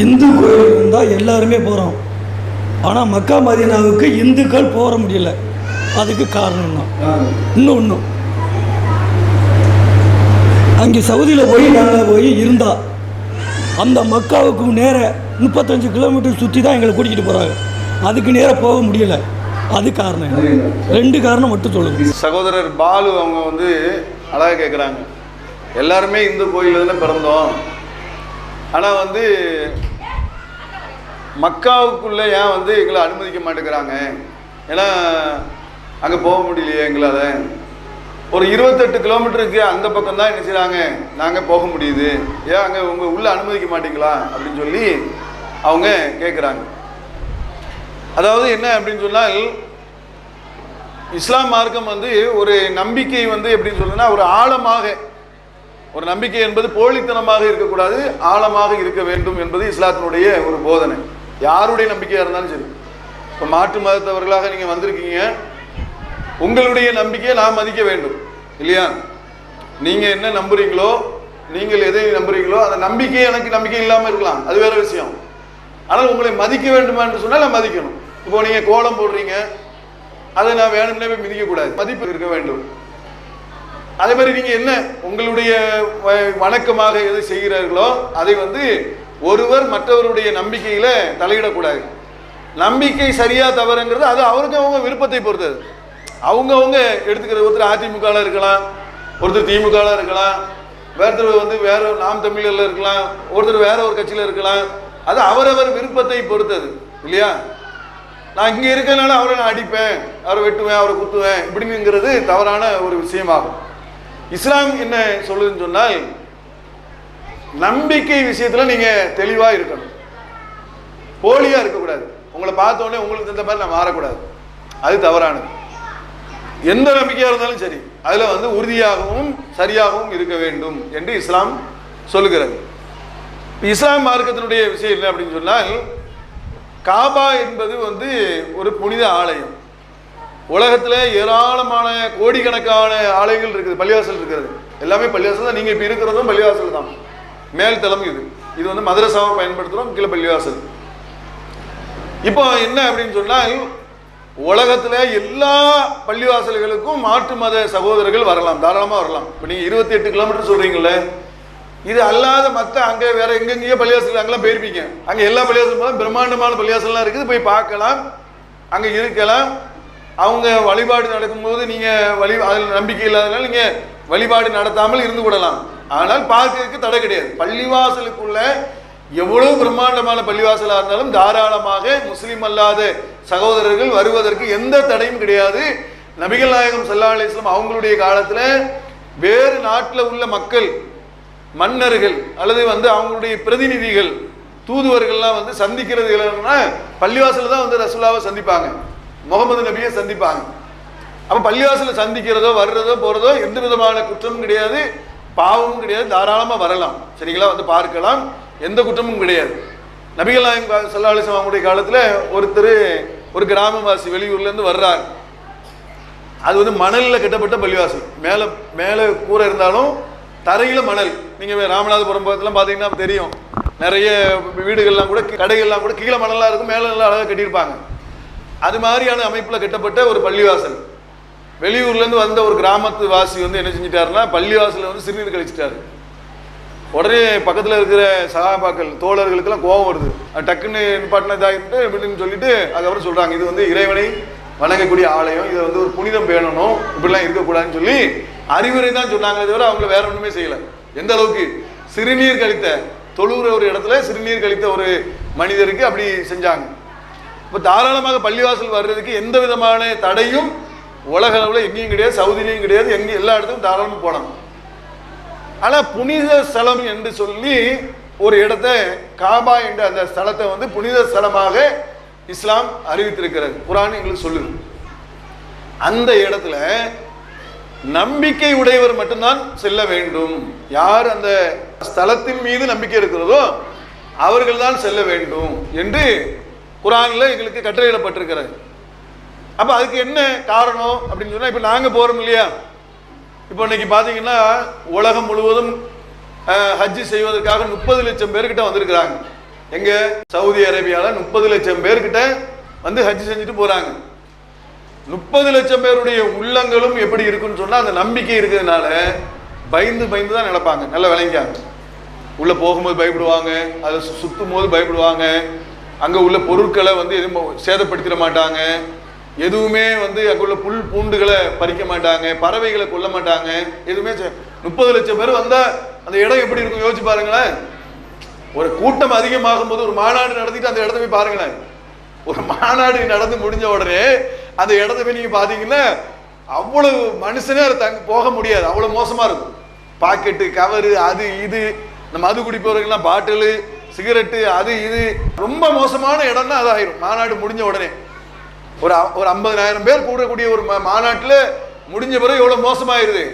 இந்து கோயில் இருந்தால் எல்லாருமே போகிறோம் ஆனால் மக்கா மதீனாவுக்கு இந்துக்கள் போக முடியல. அதுக்கு காரணம் தான். இன்னும் ஒன்றும் அங்கே சவுதியில் போய் நாங்கள் போய் இருந்தா அந்த மக்காவுக்கு நேர முப்பத்தஞ்சு கிலோமீட்டர் சுற்றி தான் எங்களை கூட்டிகிட்டு போகிறாங்க அதுக்கு நேராக போக முடியல. அது காரணம்? ரெண்டு காரணம் மட்டும் சொல்லுங்கள் சகோதரர் பாலு அவங்க வந்து அழகாக கேட்குறாங்க எல்லாருமே இந்து கோயிலில் தானே பிறந்தோம். ஆனால் வந்து மக்காவுக்குள்ளே ஏன் வந்து எங்களை அனுமதிக்க மாட்டேங்கிறாங்க? ஏன்னா அங்கே போக முடியலையே எங்களால். ஒரு இருபத்தெட்டு கிலோமீட்டருக்கு அந்த பக்கம் தான் என்ன செய்கிறாங்க நாங்கள் போக முடியுது. ஏன் அங்கே உங்கள் உள்ளே அனுமதிக்க மாட்டீங்களா? அப்படின்னு சொல்லி அவங்க கேட்குறாங்க அதாவது என்ன அப்படின்னு சொன்னால் இஸ்லாம் மார்க்கம் வந்து ஒரு நம்பிக்கை வந்து எப்படின்னு சொல்லுன்னா ஒரு ஆழமாக ஒரு நம்பிக்கை என்பது போலித்தனமாக இருக்கக்கூடாது ஆழமாக இருக்க வேண்டும் என்பது இஸ்லாத்தினுடைய ஒரு போதனை. யாருடைய நம்பிக்கையாக இருந்தாலும் சரி. இப்போ மாற்று மதத்தவர்களாக நீங்கள் வந்திருக்கீங்க. உங்களுடைய நம்பிக்கையை நான் மதிக்க வேண்டும். இல்லையா? நீங்கள் என்ன நம்புறீங்களோ நீங்கள் எதை நம்புறீங்களோ அந்த நம்பிக்கை எனக்கு நம்பிக்கை இல்லாமல் இருக்கலாம். அது வேற விஷயம். ஆனால் உங்களை மதிக்க வேண்டுமா என்று சொன்னால் நான் மதிக்கணும். இப்போ நீங்கள் கோலம் போடுறீங்க. அதை நான் வேணும்னே போய் மிதிக்கக்கூடாது. மதிப்பு இருக்க வேண்டும். அதே மாதிரி நீங்கள் என்ன உங்களுடைய வ- வணக்கமாக எது செய்கிறார்களோ அதை வந்து ஒருவர் மற்றவருடைய நம்பிக்கையில் தலையிடக்கூடாது. நம்பிக்கை சரியா தவறுங்கிறது அது அவருக்கு அவங்க விருப்பத்தை பொறுத்தது. அவங்கவுங்க எடுத்துக்கிற ஒருத்தர் அதிமுகவில் இருக்கலாம் ஒருத்தர் திமுகவில் இருக்கலாம் வேறொருத்தர் வந்து வேற நாம் தமிழர்ல இருக்கலாம் ஒருத்தர் வேற ஒரு கட்சியில் இருக்கலாம் அது அவரவர் விருப்பத்தை பொறுத்தது இல்லையா? நான் இங்கே இருக்கிறனால அவரை நான் அடிப்பேன் அவரை வெட்டுவேன் அவரை குத்துவேன் இப்படிங்கிறது தவறான ஒரு விஷயமாகும். இஸ்லாம் என்ன சொல்லுதுன்னு சொன்னால் நம்பிக்கை விஷயத்தில் நீங்கள் தெளிவாக இருக்கணும். போலியாக இருக்கக்கூடாது. உங்களை பார்த்தோன்னே உங்களுக்கு தகுந்த மாதிரி நான் மாறக்கூடாது. அது தவறானது. எந்த நம்பிக்கையாக இருந்தாலும் சரி அதில் வந்து உறுதியாகவும் சரியாகவும் இருக்க வேண்டும் என்று இஸ்லாம் சொல்லுகிறது. இஸ்லாம் மார்க்கத்தினுடைய விஷயம் என்ன அப்படின்னு சொன்னால் காபா என்பது வந்து ஒரு புனித ஆலயம். உலகத்தில் ஏராளமான கோடிக்கணக்கான ஆலைகள் இருக்குது பள்ளிவாசல் இருக்கிறது எல்லாமே பள்ளிவாசல் தான். நீங்கள் இப்போ இருக்கிறதும் பள்ளிவாசல் தான். மேல் தளம் இது. இது வந்து மதரசாவை பயன்படுத்துகிறோம் கீழே பள்ளிவாசல். இப்போ என்ன அப்படின்னு சொன்னால் உலகத்தில் எல்லா பள்ளிவாசல்களுக்கும் மாற்று மத சகோதரர்கள் வரலாம் தாராளமாக வரலாம். இப்போ நீங்கள் இருபத்தி எட்டு கிலோமீட்டர் சொல்கிறீங்களே இது அல்லாத மற்ற அங்கே வேற எங்கெங்கேயோ பள்ளிவாசல் அங்கெல்லாம் போயிருப்பீங்க. அங்கே எல்லா பள்ளிவாசலும் பிரம்மாண்டமான பள்ளிவாசல்லாம் இருக்குது. போய் பார்க்கலாம். அங்கே இருக்கலாம். அவங்க வழிபாடு நடக்கும்போது நீங்கள் வழி அதில் நம்பிக்கை இல்லாதனால நீங்கள் வழிபாடு நடத்தாமல் இருந்து விடலாம் ஆனால் பார்க்கறதுக்கு தடை கிடையாது. பள்ளிவாசலுக்குள்ள எவ்வளவு பிரம்மாண்டமான பள்ளிவாசலாக இருந்தாலும் தாராளமாக முஸ்லீம் அல்லாத சகோதரர்கள் வருவதற்கு எந்த தடையும் கிடையாது. நபிகள் நாயகம் சல்லா அலிஸ்லாம் அவங்களுடைய காலத்தில் வேறு நாட்டில் உள்ள மக்கள் மன்னர்கள் அல்லது வந்து அவங்களுடைய பிரதிநிதிகள் தூதுவர்கள்லாம் வந்து சந்திக்கிறது இல்லைன்னா பள்ளிவாசலில் தான் வந்து ரசுல்லாவை சந்திப்பாங்க. முகமது நபியை சந்திப்பாங்க. அப்போ பள்ளிவாசலில் சந்திக்கிறதோ வர்றதோ போகிறதோ எந்த விதமான குற்றமும் கிடையாது. பாவமும் கிடையாது. தாராளமாக வரலாம். சரிங்களா? வந்து பார்க்கலாம். எந்த குற்றமும் கிடையாது. நபிகள் நாயகம் ஸல்லல்லாஹு அலைஹி அவங்களுடைய ஒருத்தர் ஒரு கிராமவாசி வெளியூர்லேருந்து வர்றாங்க அது வந்து மணலில் கட்டப்பட்ட பள்ளிவாசல். மேலே மேலே கூரை இருந்தாலும் தரையில் மணல். நீங்கள் ராமநாதபுரம் பக்கத்துலாம் பார்த்தீங்கன்னா தெரியும். நிறைய வீடுகள்லாம் கூட கடைகள்லாம் கூட கீழே மணலாக இருக்கும். மேலே நல்லா அழகாக கட்டியிருப்பாங்க. அது மாதிரியான அமைப்பில் கட்டப்பட்ட ஒரு பள்ளிவாசல். வெளியூர்லேருந்து வந்த ஒரு கிராமத்து வாசி வந்து என்ன செஞ்சிட்டாருன்னா பள்ளிவாசலில் வந்து சிறுநீர் கழிச்சிட்டாரு. உடனே பக்கத்தில் இருக்கிற சகாபாக்கள் தோழர்களுக்கெல்லாம் கோபம் வருது. அது டக்குன்னு நிப்பாட்டின இதாகிட்டு அப்படின்னு சொல்லிட்டு அதுக்கப்புறம் சொல்கிறாங்க இது வந்து இறைவனை வணங்கக்கூடிய ஆலயம். இதை வந்து ஒரு புனிதம் வேணும் இப்படிலாம் இருக்கக்கூடாதுன்னு சொல்லி அறிவுரை தான் சொன்னாங்களே தவிர அவங்கள வேற ஒன்றுமே செய்யலை. எந்த அளவுக்கு சிறுநீர் கழித்த தொழுகிற ஒரு இடத்துல சிறுநீர் கழித்த ஒரு மனிதருக்கு அப்படி செஞ்சாங்க. இப்போ தாராளமாக பள்ளிவாசல் வர்றதுக்கு எந்த விதமான தடையும் உலக அளவில் எங்கேயும் கிடையாது சவுதிலையும் கிடையாது எங்கே எல்லா இடத்துக்கும் தாராளமாக போனாங்க ஆனால் புனித ஸ்தலம் என்று சொல்லி ஒரு இடத்த காபா என்ற அந்த ஸ்தலத்தை வந்து புனித ஸ்தலமாக இஸ்லாம் அறிவித்திருக்கிறது. குரான் எங்களுக்கு சொல்லுது. அந்த இடத்துல நம்பிக்கை உடையவர் மட்டும்தான் செல்ல வேண்டும். யார் அந்த ஸ்தலத்தின் மீது நம்பிக்கை இருக்கிறதோ அவர்கள் தான் செல்ல வேண்டும் என்று குரானில் எங்களுக்கு கட்டளையிடப்பட்டிருக்கிறது. அப்போ அதுக்கு என்ன காரணம் அப்படின்னு சொன்னால் இப்போ நாங்கள் போகிறோம் இல்லையா? இப்போ இன்னைக்கு பார்த்தீங்கன்னா உலகம் முழுவதும் ஹஜ்ஜு ஹஜ்ஜி செய்வதற்காக முப்பது லட்சம் பேர்கிட்ட வந்திருக்கிறாங்க. எங்கே? சவுதி அரேபியாவில் முப்பது லட்சம் பேர்கிட்ட வந்து ஹஜ்ஜு செஞ்சுட்டு போகிறாங்க முப்பது லட்சம் பேருடைய உள்ளங்களும் எப்படி இருக்குன்னு சொன்னால் அந்த நம்பிக்கை இருக்கிறதுனால பயந்து பயந்து தான் நடப்பாங்க நல்லா விளங்கிக்காங்க உள்ளே போகும்போது பயப்படுவாங்க அதை சு- போது பயப்படுவாங்க. அங்கே உள்ள பொருட்களை வந்து எதுவும் சேதப்படுத்திட மாட்டாங்க. எதுவுமே வந்து அங்கே உள்ள புல் பூண்டுகளை பறிக்க மாட்டாங்க. பறவைகளை கொல்ல மாட்டாங்க. எதுவுமே முப்பது லட்சம் பேர் வந்தால் அந்த இடம் எப்படி இருக்கும் யோசிச்சு பாருங்களேன். ஒரு கூட்டம் அதிகமாகும் போது ஒரு மாநாடு நடத்திட்டு அந்த இடத்த போய் பாருங்களேன். ஒரு மாநாடு நடந்து முடிஞ்ச உடனே அந்த இடத்த போய் நீங்க பாத்தீங்கன்னா அவ்வளவு மனுஷனே அது தங்க போக முடியாது. அவ்வளவு மோசமா இருக்கும். பாக்கெட்டு கவரு அது இது இந்த மது குடிப்பவர்கள்லாம் பாட்டிலு சிகரெட்டு அது இது. ரொம்ப மோசமான இடம்னா அது ஆயிரும் மாநாடு முடிஞ்ச உடனே. ஒரு அ- ஒரு ஐம்பதனாயிரம் பேர் கூடக்கூடிய ஒரு மாநாட்டில் முடிஞ்ச பிறகு எவ்வளோ மோசமாயிருது?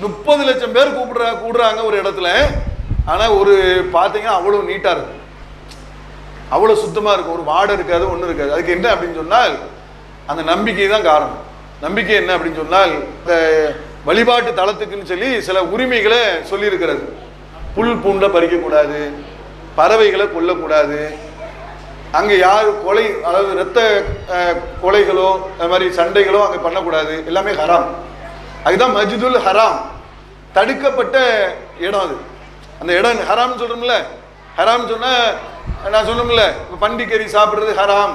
முப்பது லட்சம் பேர் கூப்பிடுறா கூடுறாங்க ஒரு இடத்துல. ஆனால் ஒரு பார்த்தீங்கன்னா அவ்வளோ நீட்டாக இருக்கும் அவ்வளோ சுத்தமாக இருக்கும் ஒரு வாடை இருக்காது ஒன்றும் இருக்காது. அதுக்கு என்ன அப்படின்னு சொன்னால் அந்த நம்பிக்கை தான் காரணம். நம்பிக்கை என்ன அப்படின்னு சொன்னால் இந்த வழிபாட்டு தளத்துக்குன்னு சொல்லி சில உரிமைகளை சொல்லியிருக்கிறது. புல் பூண்டை பறிக்கக்கூடாது. பறவைகளை கொல்லக்கூடாது. அங்கே யார் கொலை அதாவது இரத்த கொலைகளோ அது மாதிரி சண்டைகளோ அங்கே பண்ணக்கூடாது. எல்லாமே ஹராம். அதுதான் மஜிதுல் ஹராம். தடுக்கப்பட்ட இடம் அது. அந்த இடம் ஹராம்னு சொல்கிறோம்ல ஹராம் சொன்னால் நான் சொன்னோம்ல இப்போ பண்டிகரி சாப்பிட்றது ஹராம்.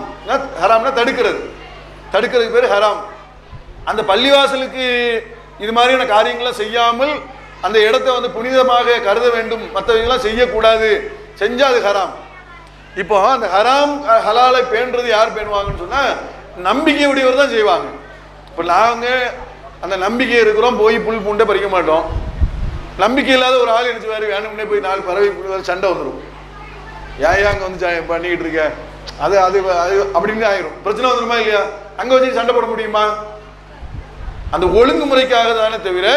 ஹராம்னா தடுக்கிறது. தடுக்கிறதுக்கு பேர் ஹராம். அந்த பள்ளிவாசலுக்கு இது மாதிரியான காரியங்களை செய்யாமல் அந்த இடத்த வந்து புனிதமாக கருத வேண்டும். மற்றவங்களாம் செய்யக்கூடாது. செஞ்சா அது ஹராம். இப்போ அந்த ஹராம் ஹலாலை பேணுறது யார் பேணுவாங்கன்னு சொன்னா நம்பிக்கையுடையவர் தான் செய்வாங்க. இப்போ நாங்க அந்த நம்பிக்கை இருக்கிறோம் போய் புல் பூண்டை பறிக்க மாட்டோம். நம்பிக்கை இல்லாத ஒரு ஆள் என்ன வேறு வேணும்னே போய் நாலு பறவை புழுவாரு, சண்டை வந்துடும் ஏன் ஏன் வந்து பண்ணிக்கிட்டு இருக்க? அது அது அது அப்படின்னு ஆயிரும். பிரச்சனை வந்துருமா இல்லையா? அங்கே வச்சு சண்டை போட முடியுமா? அந்த ஒழுங்குமுறைக்காக தானே தவிர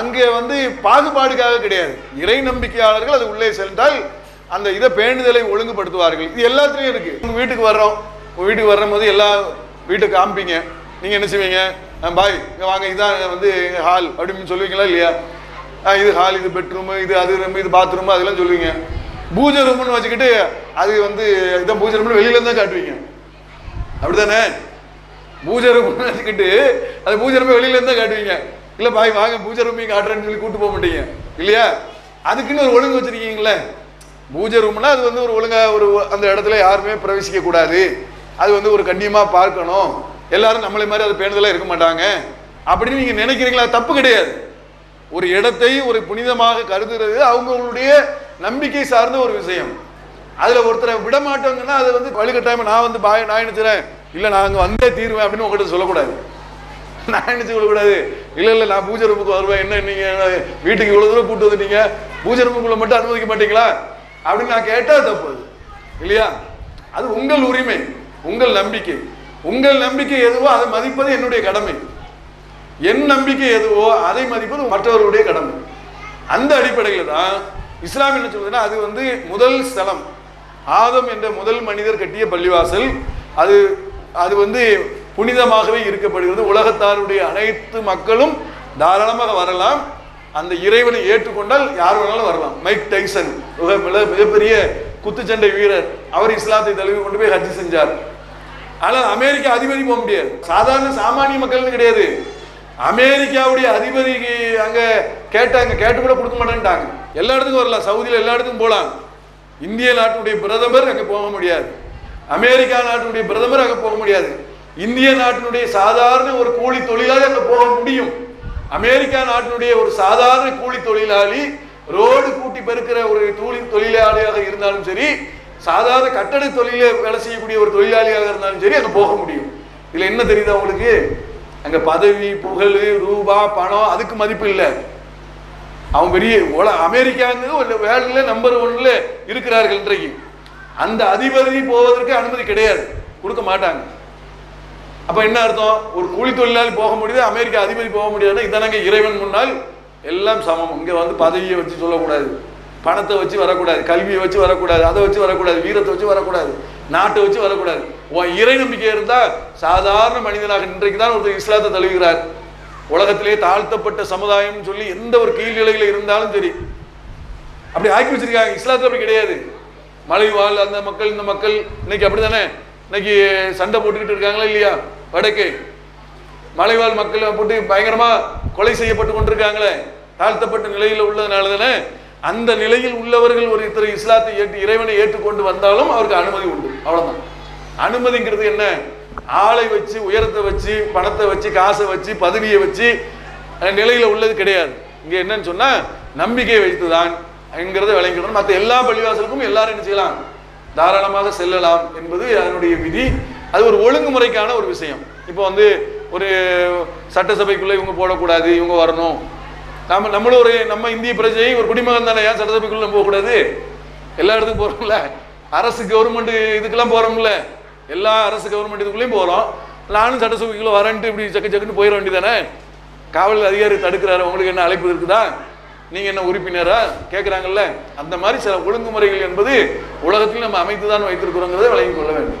அங்கே வந்து பாகுபாடுக்காக கிடையாது. இறை நம்பிக்கையாளர்கள் அது உள்ளே சென்றால் அந்த இதை பேணுதலை ஒழுங்குபடுத்துவார்கள். இது எல்லாத்துலயும் இருக்கு. உங்க வீட்டுக்கு வர்றோம். உங்க வீட்டுக்கு வர்ற போது எல்லா வீட்டை காமிப்பீங்க. நீங்க என்ன செய்வீங்க? பாய் இங்க வாங்க. இதான் வந்து ஹால். அப்படின்னு சொல்லுவீங்களா இல்லையா? இது ஹால் இது பெட்ரூம் இது அது ரூம் இது பாத்ரூம் அதெல்லாம் சொல்லுவீங்க. பூஜை ரூம்னு வச்சுக்கிட்டு அது வந்து இதான் பூஜை ரூம்னு வெளியில இருந்தா காட்டுவீங்க. அப்படிதானே பூஜை ரூம்னு வச்சுக்கிட்டு அந்த பூஜை ரூம் வெளியில இருந்தா காட்டுவீங்க. இல்ல பாய் வாங்க. பூஜை ரூம் காட்டுறேன்னு சொல்லி கூட்டு போக மாட்டீங்க. இல்லையா? அதுக்குன்னு ஒரு ஒழுங்கு வச்சிருக்கீங்களே. பூஜை ரூம்னா அது வந்து ஒரு ஒழுங்கா ஒரு அந்த இடத்துல யாருமே பிரவேசிக்க கூடாது. அது வந்து ஒரு கண்ணியமா பார்க்கணும். எல்லாரும் நம்மளை மாதிரி அது பேணுதலாக இருக்க மாட்டாங்க. அப்படின்னு நீங்க நினைக்கிறீங்களா? தப்பு கிடையாது. ஒரு இடத்தை ஒரு புனிதமாக கருதுறது அவங்களுடைய நம்பிக்கை சார்ந்த ஒரு விஷயம். அதுல ஒருத்தரை விட மாட்டோங்கன்னா அது வந்து வழிகட்டாயமா நான் வந்து பாய் நான் நினைச்சுறேன் இல்லை நான் அங்கே வந்தே தீருவேன் அப்படின்னு உங்கள்கிட்ட சொல்லக்கூடாது. நான் நினைச்சு கொள்ளக்கூடாது இல்லை இல்லை நான் பூஜை ரூமுக்கு வருவேன். என்ன நீங்க வீட்டுக்கு இவ்வளோ தூரம் கூப்பிட்டு வந்துட்டீங்க? பூஜை ரூமுக்குள்ள மட்டும் அனுமதிக்க மாட்டீங்களா? அப்படின்னு நான் கேட்டால் தப்பு அது. இல்லையா? அது உங்கள் உரிமை உங்கள் நம்பிக்கை. உங்கள் நம்பிக்கை எதுவோ அதை மதிப்பது என்னுடைய கடமை. என் நம்பிக்கை எதுவோ அதை மதிப்பது மற்றவருடைய கடமை. அந்த அடிப்படையில் தான் இஸ்லாம் என்ன சொல்றதுன்னா அது வந்து முதல் ஸ்தலம். ஆதம் என்ற முதல் மனிதர் கட்டிய பள்ளிவாசல். அது அது வந்து புனிதமாகவே இருக்கப்படுகிறது உலகத்தாருடைய அனைத்து மக்களும் தாராளமாக வரலாம். அந்த இறைவனை ஏற்றுக்கொண்டால் யார் வேணாலும் வரலாம். Mike Tyson. மிகப்பெரிய குத்துச்சண்டை வீரர். அவர் இஸ்லாத்தை தழுவி கொண்டு போய் ஹஜ் செஞ்சார். ஆனால் அமெரிக்கா அதிபதி போக முடியாது. சாதாரண சாமானிய மக்கள்னு கிடையாது. அமெரிக்காவுடைய அதிபதிக்கு அங்க கேட்டாங்க. கேட்டு கூட கொடுக்க மாட்டேன்ட்டாங்க. எல்லா இடத்துக்கும் வரலாம். சவுதியில் எல்லா இடத்துக்கும் போலாம் இந்திய நாட்டுடைய பிரதமர் அங்கே போக முடியாது. அமெரிக்கா நாட்டினுடைய பிரதமர் அங்கே போக முடியாது. இந்திய நாட்டினுடைய சாதாரண ஒரு கூலி தொழிலாளி அங்கே போக முடியும். அமெரிக்கா நாட்டினுடைய ஒரு சாதாரண கூலி தொழிலாளி ரோடு கூட்டி பெருக்கிற ஒரு தொழில் தொழிலாளியாக இருந்தாலும் சரி சாதாரண கட்டட தொழில வேலை செய்யக்கூடிய ஒரு தொழிலாளியாக இருந்தாலும் சரி அங்கே போக முடியும். இதுல என்ன தெரியுது அவங்களுக்கு அங்க பதவி புகழ் ரூபா பணம் அதுக்கு மதிப்பு இல்லை. அவன் பெரிய உல அமெரிக்காங்கிறது ஒரு வேர்ல்டுல நம்பர் ஒன்ல இருக்கிறார்கள் இன்றைக்கு. அந்த அதிபதி போவதற்கு அனுமதி கிடையாது. கொடுக்க மாட்டாங்க. அப்ப என்ன அர்த்தம்? ஒரு கூலி தொழிலாளி போக முடியுது அமெரிக்கா அதிபதி போக முடியாதுன்னா இதானங்க இறைவன் முன்னால் எல்லாம் சமம். இங்கே வந்து பதவியை வச்சு சொல்லக்கூடாது. பணத்தை வச்சு வரக்கூடாது. கல்வியை வச்சு வரக்கூடாது. அதை வச்சு வரக்கூடாது. வீரத்தை வச்சு வரக்கூடாது. நாட்டை வச்சு வரக்கூடாது. உன் இறை நம்பிக்கை இருந்தால் சாதாரண மனிதனாக இன்றைக்கு தான் ஒருத்தர் இஸ்லாத்தை தழுவுகிறார். உலகத்திலே தாழ்த்தப்பட்ட சமுதாயம் சொல்லி எந்த ஒரு கீழ்நிலையில் இருந்தாலும் சரி. அப்படி ஆக்கி வச்சிருக்காங்க. இஸ்லாத்தில் அப்படி கிடையாது. மலைவாழ் அந்த மக்கள் இந்த மக்கள் இன்னைக்கு அப்படிதானே இன்னைக்கு சண்டை போட்டுக்கிட்டு இருக்காங்களா இல்லையா? வடக்கே. மலைவாழ் மக்கள் போட்டு பயங்கரமாக கொலை செய்யப்பட்டு கொண்டிருக்காங்களே தாழ்த்தப்பட்ட நிலையில் உள்ளதுனால தானே அந்த நிலையில் உள்ளவர்கள் ஒரு இத்தனை இஸ்லாத்தை ஏற்று இறைவனை ஏற்றுக்கொண்டு வந்தாலும் அவருக்கு அனுமதி உண்டு. அவ்வளோதான் அனுமதிங்கிறது என்ன? ஆளை வச்சு உயரத்தை வச்சு பணத்தை வச்சு காசை வச்சு பதவியை வச்சு நிலையில் உள்ளது கிடையாது. இங்கே என்னன்னு சொன்னா நம்பிக்கை வைத்துதான் என்கிறத விளங்கிடணும் மற்ற எல்லா பள்ளிவாசலுக்கும் எல்லாரும் என்ன செய்யலாம்? தாராளமாக செல்லலாம் என்பது அதனுடைய விதி. அது ஒரு ஒழுங்குமுறைக்கான ஒரு விஷயம். இப்போ வந்து ஒரு சட்டசபைக்குள்ளே இவங்க போடக்கூடாது இவங்க வரணும். நாம நம்மளும் ஒரு நம்ம இந்திய பிரஜை ஒரு குடிமகன் தானே ஏன் சட்டசபைக்குள்ளே போகக்கூடாது? எல்லா இடத்துக்கும் போகிறோம்ல அரசு கவர்மெண்ட் இதுக்கெல்லாம் போகிறோம்ல எல்லா அரசு கவர்மெண்ட் இதுக்குள்ளேயும் போகிறோம் நானும் சட்டசபைக்குள்ளே வரேன்ட்டு இப்படி சக்கு சக்குன்னு போயிட வேண்டியதானே காவல் அதிகாரி தடுக்கிறாரு உங்களுக்கு என்ன அழைப்பு இருக்குதா? நீங்கள் என்ன உறுப்பினரா? கேட்குறாங்கல்ல அந்த மாதிரி சில ஒழுங்குமுறைகள் என்பது உலகத்தில் நம்ம அமைத்து தான் வைத்திருக்கிறோங்கிறத விளங்கி கொள்ள வேண்டும்.